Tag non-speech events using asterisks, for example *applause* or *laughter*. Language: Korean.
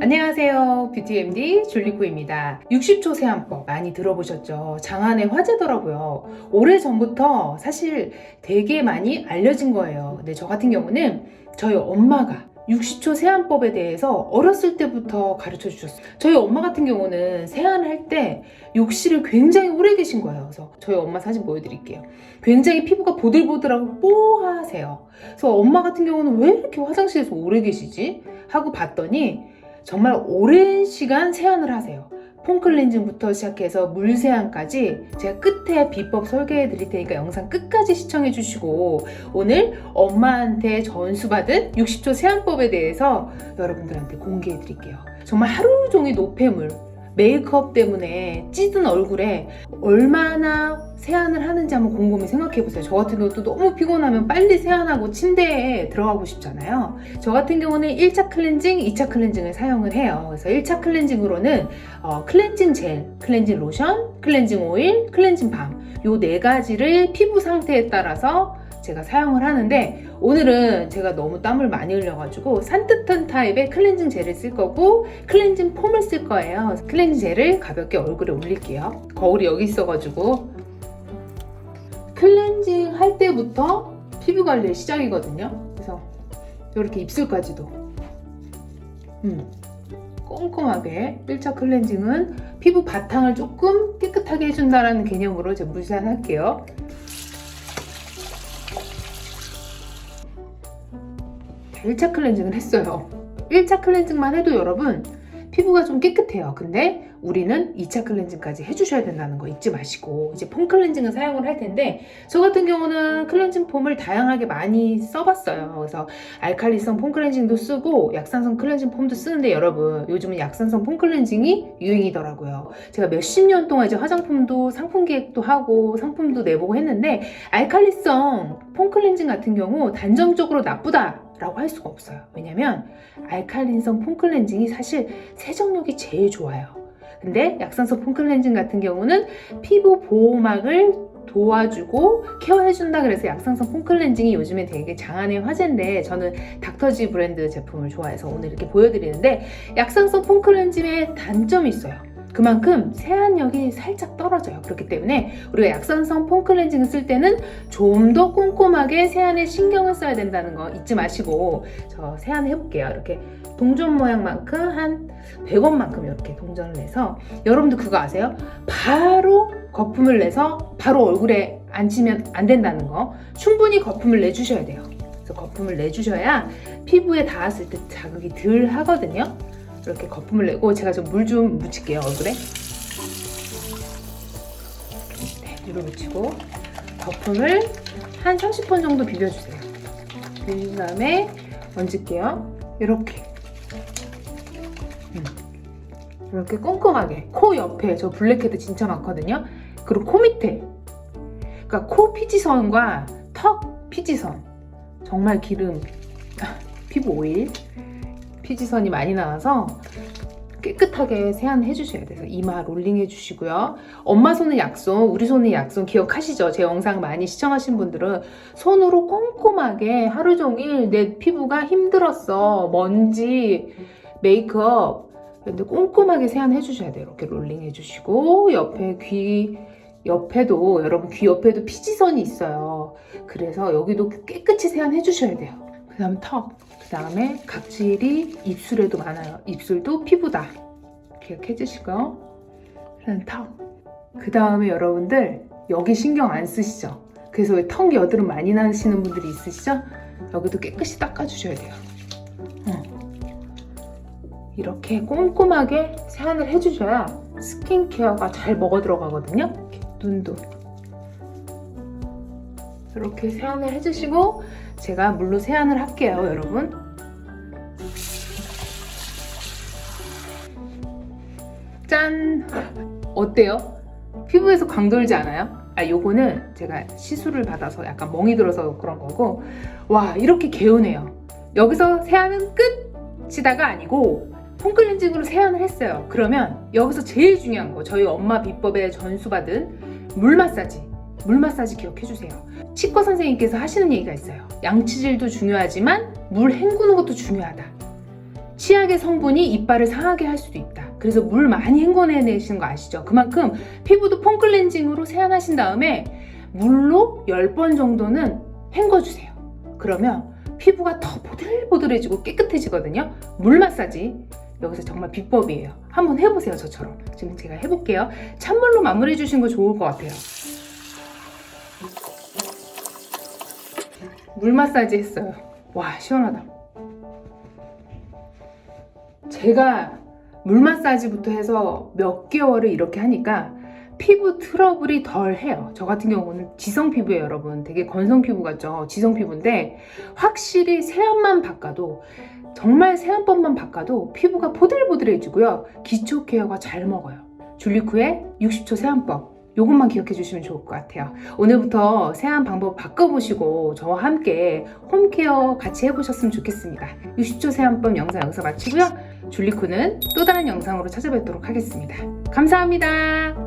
안녕하세요. 뷰티MD 줄리코입니다. 60초 세안법 많이 들어보셨죠? 장안의 화제더라고요. 오래 전부터 사실 되게 많이 알려진 거예요. 근데 저 같은 경우는 저희 엄마가 60초 세안법에 대해서 어렸을 때부터 가르쳐 주셨어요. 저희 엄마 같은 경우는 세안할 때 욕실을 굉장히 오래 계신 거예요. 그래서 저희 엄마 사진 보여드릴게요. 굉장히 피부가 보들보들하고 뽀하세요. 그래서 엄마 같은 경우는 왜 이렇게 화장실에서 오래 계시지? 하고 봤더니 정말 오랜 시간 세안을 하세요. 폼 클렌징부터 시작해서 물 세안까지 제가 끝에 비법 설계해 드릴 테니까 영상 끝까지 시청해 주시고 오늘 엄마한테 전수받은 60초 세안법에 대해서 여러분들한테 공개해 드릴게요. 정말 하루 종일 노폐물, 메이크업 때문에 찌든 얼굴에 얼마나 세안을 하는지 한번 곰곰이 생각해 보세요. 저 같은 경우도 너무 피곤하면 빨리 세안하고 침대에 들어가고 싶잖아요. 저 같은 경우는 1차 클렌징, 2차 클렌징을 사용을 해요. 그래서 1차 클렌징으로는 어, 클렌징 젤, 클렌징 로션, 클렌징 오일, 클렌징 밤. 요 네 가지를 피부 상태에 따라서 제가 사용을 하는데 오늘은 제가 너무 땀을 많이 흘려가지고 산뜻한 타입의 클렌징 젤을 쓸 거고 클렌징 폼을 쓸 거예요. 클렌징 젤을 가볍게 얼굴에 올릴게요. 거울이 여기 있어가지고 클렌징 할 때부터 피부 관리 시작이거든요. 그래서 이렇게 입술까지도 음, 꼼꼼하게 1차 클렌징은 피부 바탕을 조금 깨끗하게 해준다는 개념으로 제가 물세안할게요. 1차 클렌징을 했어요. 1차 클렌징만 해도 여러분 피부가 좀 깨끗해요. 근데 우리는 2차 클렌징까지 해주셔야 된다는 거 잊지 마시고 이제 폼 클렌징을 사용을 할 텐데 저 같은 경우는 클렌징 폼을 다양하게 많이 써봤어요. 그래서 알칼리성 폼 클렌징도 쓰고 약산성 클렌징 폼도 쓰는데 여러분 요즘은 약산성 폼 클렌징이 유행이더라고요. 제가 몇십 년 동안 이제 화장품도 상품 기획도 하고 상품도 내보고 했는데 알칼리성 폼 클렌징 같은 경우 단정적으로 나쁘다. 라고 할 수가 없어요. 왜냐면 알칼린성 폼 클렌징이 사실 세정력이 제일 좋아요. 근데 약산성 폼 클렌징 같은 경우는 피부 보호막을 도와주고 케어해준다 그래서 약산성 폼 클렌징이 요즘에 되게 장안의 화제인데 저는 닥터지 브랜드 제품을 좋아해서 오늘 이렇게 보여드리는데 약산성 폼 클렌징의 단점이 있어요. 그만큼 세안력이 살짝 떨어져요. 그렇기 때문에 우리가 약산성 폼 클렌징을 쓸 때는 좀 더 꼼꼼하게 세안에 신경을 써야 된다는 거 잊지 마시고 저 세안 해볼게요. 이렇게 동전 모양만큼 한 100원만큼 이렇게 동전을 내서 여러분도 그거 아세요? 바로 거품을 내서 바로 얼굴에 앉히면 안 된다는 거 충분히 거품을 내주셔야 돼요. 그래서 거품을 내주셔야 피부에 닿았을 때 자극이 덜 하거든요. 이렇게 거품을 내고 제가 좀물좀 묻힐게요 얼굴에. 네, 물을 묻히고 거품을 한 30번 정도 비벼주세요. 비빈 다음에 얹을게요. 이렇게. 음. 이렇게 꼼꼼하게. 코 옆에 저 블랙헤드 진짜 많거든요. 그리고 코 밑에. 그러니까 코 피지선과 턱 피지선. 정말 기름 *laughs* 피부 오일 피지선이 많이 나와서 깨끗하게 세안해 주셔야 돼서 이마 롤링 해 주시고요. 엄마 손은 약손, 우리 손은 약손 기억하시죠? 제 영상 많이 시청하신 분들은 손으로 꼼꼼하게 하루 종일 내 피부가 힘들었어. 먼지, 메이크업. 근데 꼼꼼하게 세안해 주셔야 돼요. 이렇게 롤링 해 주시고 옆에 귀 옆에도 여러분 귀 옆에도 피지선이 있어요. 그래서 여기도 깨끗이 세안해 주셔야 돼요. 그 다음 턱. 그 다음에 각질이 입술에도 많아요. 입술도 피부다. 기억해 주시고요. 그 다음 턱. 그 다음에 여러분들 여기 신경 안 쓰시죠? 그래서 왜 턱 여드름 많이 나시는 분들이 있으시죠? 여기도 깨끗이 닦아주셔야 돼요. 어. 이렇게 꼼꼼하게 세안을 해주셔야 스킨케어가 잘 먹어 들어가거든요. 눈도 이렇게 세안을 해주시고 제가 물로 세안을 할게요, 여러분. 짠! 어때요? 피부에서 광 돌지 않아요? 아, 요거는 제가 시술을 받아서 약간 멍이 들어서 그런 거고, 와, 이렇게 개운해요. 여기서 세안은 끝이다가 아니고, 폼클렌징으로 세안을 했어요. 그러면 여기서 제일 중요한 거, 저희 엄마 비법에 전수받은 물 마사지. 물 마사지 기억해 주세요. 치과 선생님께서 하시는 얘기가 있어요. 양치질도 중요하지만 물 헹구는 것도 중요하다. 치약의 성분이 이빨을 상하게 할 수도 있다. 그래서 물 많이 헹궈내시는 거 아시죠? 그만큼 피부도 폼 클렌징으로 세안하신 다음에 물로 10번 정도는 헹궈주세요. 그러면 피부가 더 보들보들해지고 깨끗해지거든요. 물 마사지 여기서 정말 비법이에요. 한번 해보세요, 저처럼. 지금 제가 해볼게요. 찬물로 마무리해 주신 거 좋을 것 같아요. 물 마사지 했어요. 와, 시원하다. 제가 물 마사지부터 해서 몇 개월을 이렇게 하니까 피부 트러블이 덜 해요. 저 같은 경우는 지성 피부예요, 여러분. 되게 건성 피부 같죠? 지성 피부인데 확실히 세안만 바꿔도 정말 세안법만 바꿔도 피부가 보들보들해지고요. 기초 케어가 잘 먹어요. 줄리쿠의 60초 세안법. 요것만 기억해 주시면 좋을 것 같아요. 오늘부터 세안 방법 바꿔보시고 저와 함께 홈케어 같이 해보셨으면 좋겠습니다. 60초 세안법 영상 여기서 마치고요. 줄리쿠는 또 다른 영상으로 찾아뵙도록 하겠습니다. 감사합니다.